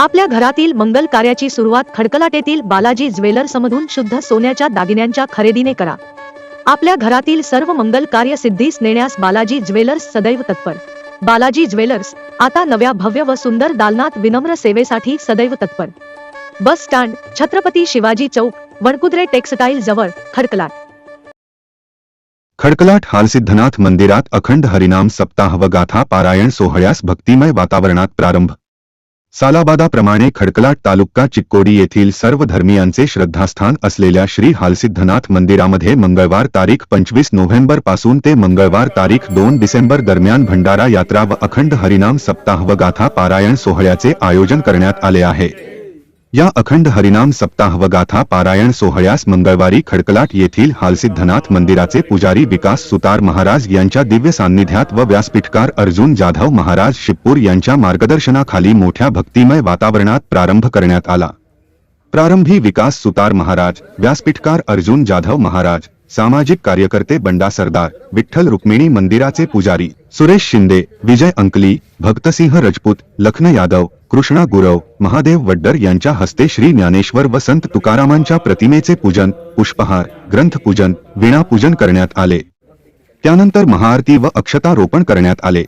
आपल्या घरातील मंगल कार्याची सुरुवात खडकलाटेतील बालाजी ज्वेलर्समधून शुद्ध सोन्याच्या दागिन्यांच्या खरेदीने करा. आपल्या घरातील सर्व मंगल कार्य सिद्धीस नेण्यास बालाजी ज्वेलर्स सदैव तत्पर. बालाजी ज्वेलर्स आता नव्या भव्य व सुंदर दालनात विनम्र सेवेसाठी सदैव तत्पर. बस स्टँड छत्रपती शिवाजी चौक वणकुद्रे टेक्सटाईल जवळ खडकलाट. खडकलाट हालसिद्धनाथ मंदिरात अखंड हरिनाम सप्ताह व गाथा पारायण सोहळ्यास भक्तिमय वातावरणात प्रारंभ. सालाबादाप्रमाणे खडकलाट तालुका चिक्कोडी येथील सर्व धर्मियांचे श्रद्धास्थान असलेल्या श्री हालसिद्धनाथ मंदिरामध्ये मंगळवार तारीख पंचवीस नोव्हेंबरपासून ते मंगळवार तारीख दोन डिसेंबर दरम्यान भंडारा यात्रा व अखंड हरिनाम सप्ताह व गाथा पारायण सोहळ्याचे आयोजन करण्यात आले आहे. या अखंड हरिनाम सप्ताह व गाथा पारायण सोहळ्यास मंगळवारी खडकलाट येथील हालसिद्धनाथ मंदिराचे पुजारी विकास सुतार महाराज यांच्या दिव्य सान्निध्यात व व्यासपीठकार अर्जुन जाधव महाराज शिपूर यांच्या मार्गदर्शनाखाली मोठ्या भक्तिमय वातावरणात प्रारंभ करण्यात आला. प्रारंभी विकास सुतार महाराज व्यासपीठकार अर्जुन जाधव महाराज सामाजिक कार्यकर्ते बंडा सरदार विठ्ठल रुक्मिणी मंदिराचे पुजारी सुरेश शिंदे विजय अंकली भक्तसिंह रजपूत लखन यादव कृष्णा गुरव महादेव वड्डर यांच्या हस्ते श्री ज्ञानेश्वर व संत तुकारामांच्या प्रतिमेचे पूजन पुष्पहार ग्रंथपूजन वीणापूजन करण्यात आले. त्यानंतर महाआरती व अक्षतारोपण करण्यात आले.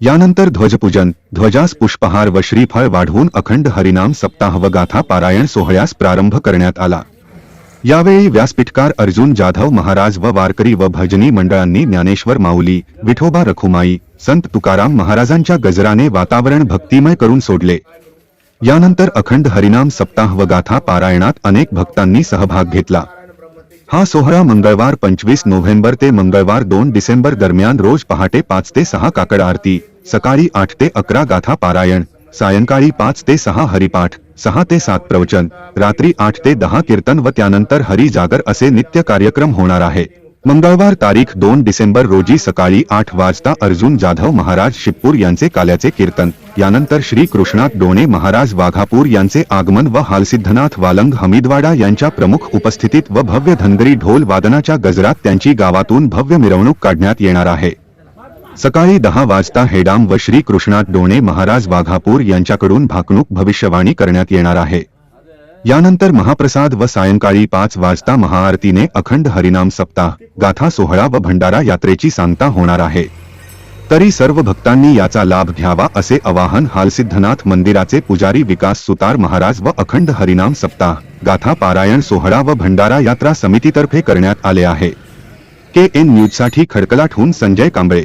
यानंतर ध्वजपूजन ध्वजास पुष्पहार व श्रीफळ वाढवून अखंड हरिनाम सप्ताह व गाथा पारायण सोहळ्यास प्रारंभ करण्यात आला. यावेळी व्यासपीठकार अर्जुन जाधव महाराज व वारकरी व भजनी मंडळांनी ज्ञानेश्वर माऊली विठोबा रखुमाई संत तुकाराम महाराजांच्या गजराने वातावरण भक्तिमय करून सोडले. यानंतर अखंड हरिनाम सप्ताह व गाथा पारायणात अनेक भक्तांनी सहभाग घेतला. हा सोहळा मंगळवार पंचवीस नोव्हेंबर ते मंगळवार दोन डिसेंबर दरम्यान रोज पहाटे पाच ते सहा काकड आरती सकाळी आठ ते अकरा गाथा पारायण सायंकाळी पाच ते सहा हरिपाठ सहा ते सात प्रवचन रात्री आठ ते दहा कीर्तन व त्यानंतर हरी जागर असे नित्य कार्यक्रम होणार आहे. मंगळवार तारीख दोन डिसेंबर रोजी सकाळी आठ वाजता अर्जुन जाधव महाराज शिवपूर यांचे काल्याचे कीर्तन यानंतर श्री कृष्णात डोणे महाराज वाघापूर यांचे आगमन व हालसिद्धनाथ वालंग हमीदवाडा यांच्या प्रमुख उपस्थितीत व भव्य धनगरी ढोल वादनाच्या गजरात त्यांची गावातून भव्य मिरवणूक काढण्यात येणार आहे. सकाळी दहा वाजता हेडाम व श्री कृष्णात डोणे महाराज वाघापूर यांच्याकडून भाकणूक भविष्यवाणी करण्यात येणार आहे. यानंतर महाप्रसाद व सायंकाळी पाच वाजता महाआरतीने अखंड हरिनाम सप्ताह गाथा सोहळा व भंडारा यात्रेची सांगता होणार आहे. तरी सर्व भक्तांनी याचा लाभ घ्यावा असे आवाहन हालसिद्धनाथ मंदिराचे पुजारी विकास सुतार महाराज व अखंड हरिनाम सप्ताह गाथा पारायण सोहळा व भंडारा यात्रा समितीतर्फे करण्यात आले आहे. के एन न्यूजसाठी खडकलाटहून संजय कांबळे.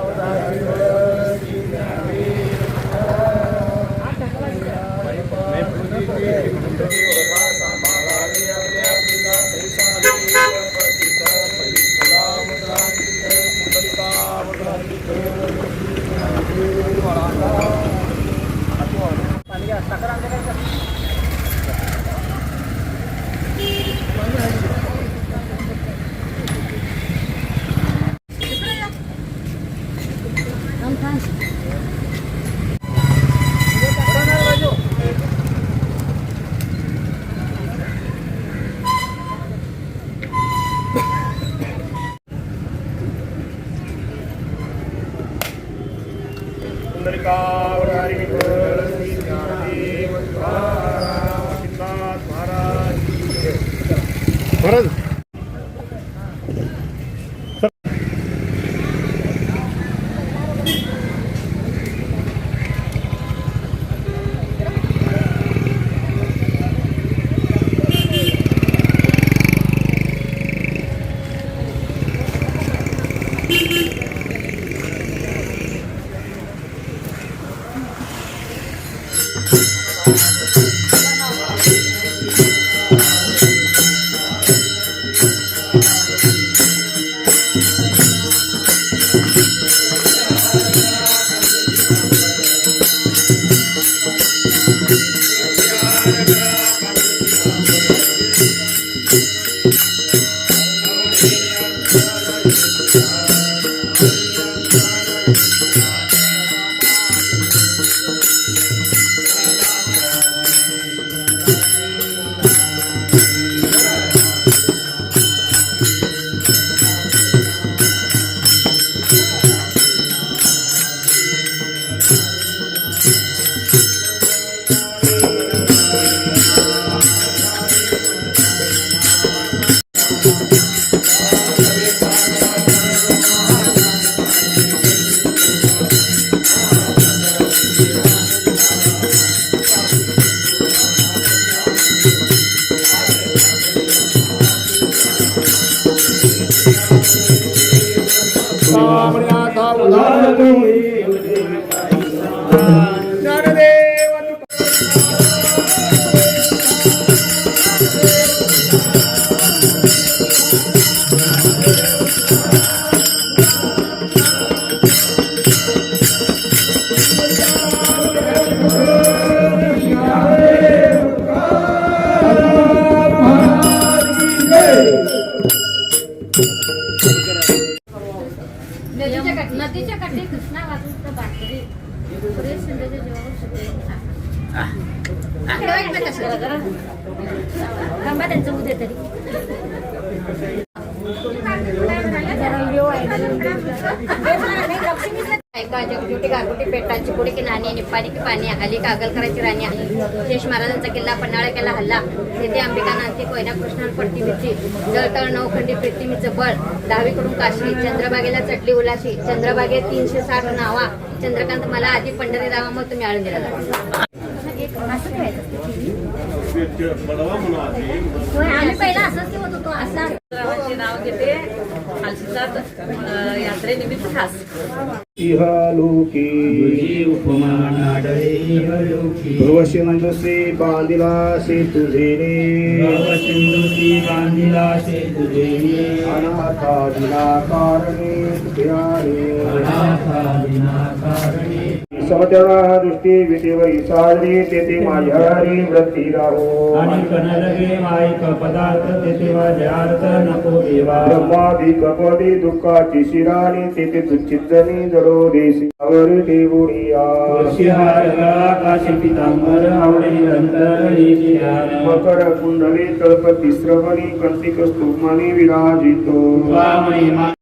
थांबा त्यांचं उद्या तरी. गारगुटी पेटाची पुढे की नाणी निपाणी की पाणी आली कागल राणी राणी शेष महाराजांचा किल्ला पन्हाळा केला हल्ला. तेथे अंबिका नांती कोयना कृष्णान पट्टी मिची जळतळ नौखंडी पृथ्वीचं बळ. दहावीकडून काशी चंद्रबागेला चटली उलाशी. चंद्रबागेत तीनशे साठ नावा. चंद्रकांत मला आधी पंढरी रावा मग तुम्ही आळून दिला असं आम्ही पहिला असंच ठेवत होतो असा. गावाचे नाव घेते. अं, यात्रेनिमित्त खास. इहलोकी. भवसिंदुसी बांधिला सेतुझेने अनाथा दिला कारणे तुझ्याने समतेला दृष्टी विटेवरी साजरी तेथे माझ्या हरी वृत्ती राहो आणि कनलगे माईक पदार्थ तेथे माझे अर्थ नको देवा ब्रह्मादी कपटी दुःखाची शिराणी तेथे तुच्छिद्रनी जडो देशी अवर देवुनिया तुळशीहार आकाशी पितांबर आवडे निरंतर मकर कुंडली तळपती श्रवणी कंतिक स्तुमाने विराजितो